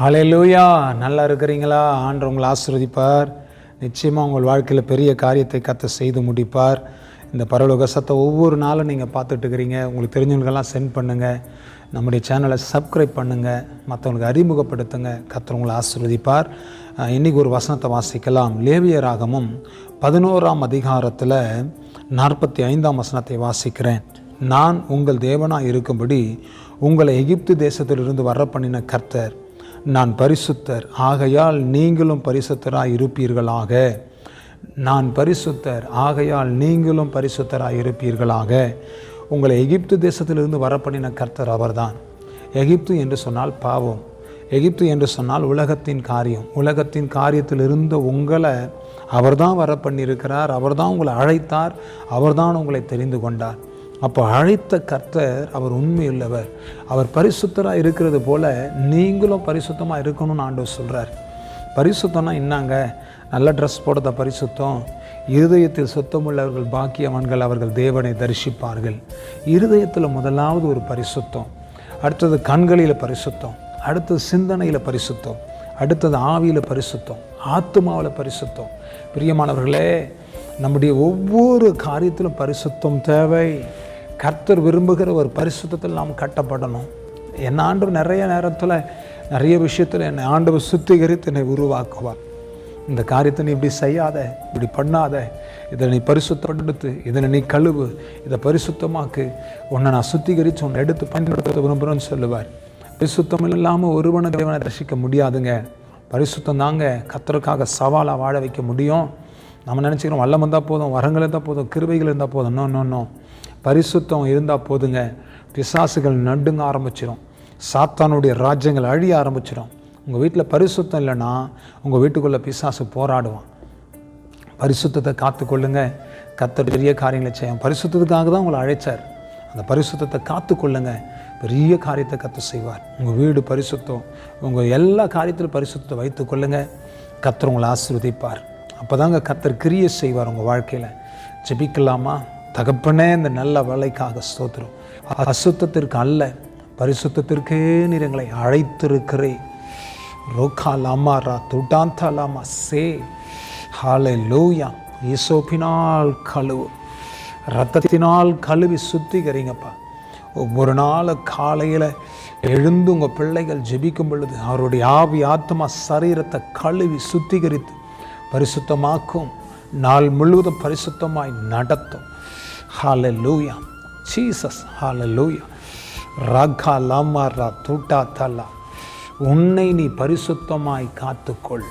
ஹalleluya. நல்லா இருக்கிறீங்களா? ஆண்டு உங்களை ஆசீர்வதிப்பார். நிச்சயமாக உங்கள் வாழ்க்கையில் பெரிய காரியத்தை கத்த செய்து முடிப்பார். இந்த பரலோக சத்தை ஒவ்வொரு நாளும் நீங்கள் பார்த்துட்டு இருக்கிறீங்க. உங்களுக்கு தெரிஞ்சவங்களுக்கெல்லாம் சென்ட் பண்ணுங்கள் நம்முடைய சேனலை சப்ஸ்கிரைப் பண்ணுங்கள் மற்றவங்களுக்கு அறிமுகப்படுத்துங்க. கத்தர் ஆசிர்வதிப்பார். இன்றைக்கி ஒரு வசனத்தை வாசிக்கலாம். லேவியராகமும் பதினோராம் அதிகாரத்தில் நாற்பத்தி ஐந்தாம் வசனத்தை வாசிக்கிறேன். நான் உங்கள் தேவனாக இருக்கும்படி உங்களை எகிப்து தேசத்திலிருந்து வர பண்ணின கர்த்தர். நான் பரிசுத்தர். ஆகையால் நீங்களும் பரிசுத்தராய் இருப்பீர்களாக. நான் பரிசுத்தர். ஆகையால் நீங்களும் பரிசுத்தராய் இருப்பீர்களாக. உங்களை எகிப்து தேசத்திலிருந்து வர பண்ணின கர்த்தர் அவர்தான். எகிப்து என்று சொன்னால் பாவம். எகிப்து என்று சொன்னால் உலகத்தின் காரியம். உலகத்தின் காரியத்தில் இருந்த உங்களை அவர்தான் வர பண்ணியிருக்கிறார் அவர்தான் உங்களை அழைத்தார். அவர்தான் உங்களை தெரிந்து கொண்டார். அப்போ அழைத்த கர்த்தர் அவர் உண்மையுள்ளவர். அவர் பரிசுத்தராக இருக்கிறது போல நீங்களும் பரிசுத்தமாக இருக்கணும்னு ஆண்டவர் சொல்கிறார் பரிசுத்தம்னா என்னங்க? நல்ல ட்ரெஸ் போடுறத பரிசுத்தம்? இருதயத்தில் சுத்தமுள்ளவர்கள் பாக்கியவான்கள் அவர்கள் தேவனை தரிசிப்பார்கள். இருதயத்தில் முதலாவது ஒரு பரிசுத்தம். அடுத்தது கண்களில் பரிசுத்தம். அடுத்தது சிந்தனையில் பரிசுத்தம். அடுத்தது ஆவியில் பரிசுத்தம். ஆத்மாவில் பரிசுத்தம். பிரியமானவர்களே நம்முடைய ஒவ்வொரு காரியத்திலும் பரிசுத்தம் தேவை. கர்த்தர் விரும்புகிற ஒரு பரிசுத்தத்தில் நாம் கட்டப்படணும். என் ஆண்டு நிறைய நேரத்தில் நிறைய விஷயத்தில் என்னை ஆண்டவர் சுத்திகரித்து என்னை உருவாக்குவார். இந்த காரியத்தை நீ இப்படி செய்யாத இப்படி பண்ணாத. இதை நீ பரிசுத்தப்படுத்து இதனை நீ கழுவு இதை பரிசுத்தமாக்கு. உன்னை நான் சுத்திகரித்து உன்னை எடுத்து பயன்படுத்த விரும்புகிறேன்னு சொல்லுவார். பரிசுத்தம் இல்லாமல் ஒருவனை தேவனை ரசிக்க முடியாதுங்க. பரிசுத்தம் தாங்க கத்தருக்காக சவாலாக வாழ வைக்க முடியும். நம்ம நினச்சிக்கிறோம் வல்லம் இருந்தால் போதும் வரங்கள் இருந்தால் போதும் கிருவைகள் இருந்தால் போதும். நோ நோ நோ பரிசுத்தம் இருந்தால் போதுங்க. பிசாசுகள் நடுங்க ஆரம்பிச்சிடும் சாத்தானுடைய ராஜ்யங்கள் அழிய ஆரம்பிச்சிடும் உங்கள் வீட்டில் பரிசுத்தம் இல்லைன்னா உங்கள் வீட்டுக்குள்ளே பிசாசு போராடுவான். பரிசுத்தத்தை காத்துக்கொள்ளுங்க. கத்தர் பெரிய காரியங்களை செய்யும் பரிசுத்தத்துக்காக தான் உங்களை அழைச்சார். அந்த பரிசுத்தத்தை காத்துக்கொள்ளுங்க. பெரிய காரியத்தை கற்று செய்வார். உங்கள் வீடு பரிசுத்தம். உங்கள் எல்லா காரியத்திலும் பரிசுத்தத்தை வைத்துக்கொள்ளுங்க. கத்தர் உங்களை ஆசீர்வதிப்பார். அப்போ தாங்க கத்தர் கிரியை செய்வார் உங்கள் வாழ்க்கையில். ஜெபிக்கலாமா? தகப்பனே இந்த நல்ல வேலைக்காக ஸ்தோத்திரம். அசுத்தத்திற்கு அல்ல பரிசுத்தத்திற்கே நீர் எங்களை அழைத்திருக்கிறே ரோகா லாமா ரா துட்டாந்தா லாமா சே. ஹாலே லூயா ஈசோப்பினால் கழுவு ரத்தத்தினால் கழுவி சுத்திகரிங்கப்பா. ஒவ்வொரு நாள் காலையில் எழுந்து உங்கள் பிள்ளைகள் ஜெபிக்கும் பொழுது அவருடைய ஆவி ஆத்மா சரீரத்தை கழுவி சுத்திகரித்து பரிசுத்தமாக்கும். நாள் முழுவதும் பரிசுத்தமாய் நடத்தும். ஹால லூயா ஜீசஸ் ஹால லூயா ரகா லாமா ரா தூட்டா தலா. உன்னை நீ பரிசுத்தமாய் காத்துக்கொள்.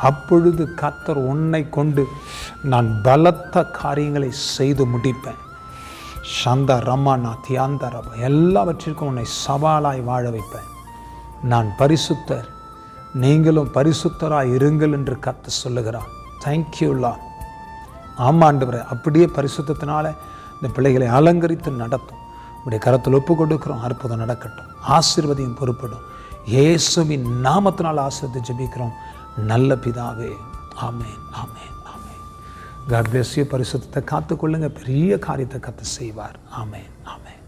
அப்பொழுது கத்தர் உன்னை கொண்டு நான் பலத்த காரியங்களை செய்து முடிப்பேன். சந்த ரமணா தியாந்த ரப. எல்லாவற்றிற்கும் உன்னை சவாலாய் வாழ வைப்பேன். நான் பரிசுத்தர். நீங்களும் பரிசுத்தராய் இருங்கள் என்று கத்து சொல்லுகிறான் தேங்க்யூலா ஆமாண்டவரை அப்படியே பரிசுத்தத்தினால இந்த பிள்ளைகளை அலங்கரித்து நடத்தும். உடைய கரத்தில் ஒப்பு கொடுக்கிறோம் அற்புதம் நடக்கட்டும். ஆசிர்வதியும் பொறுப்படும். இயேசுவின் நாமத்தினால் ஆசிரியத்தை ஜெபிக்கிறோம். நல்ல பிதாவே ஆமேன் ஆமேன் ஆமேன். காட் பிளஸ் யூ பரிசுத்தத்தை காத்துக்கொள்ளுங்க. பெரிய காரியத்தை கற்று செய்வார். ஆமேன் ஆமேன்.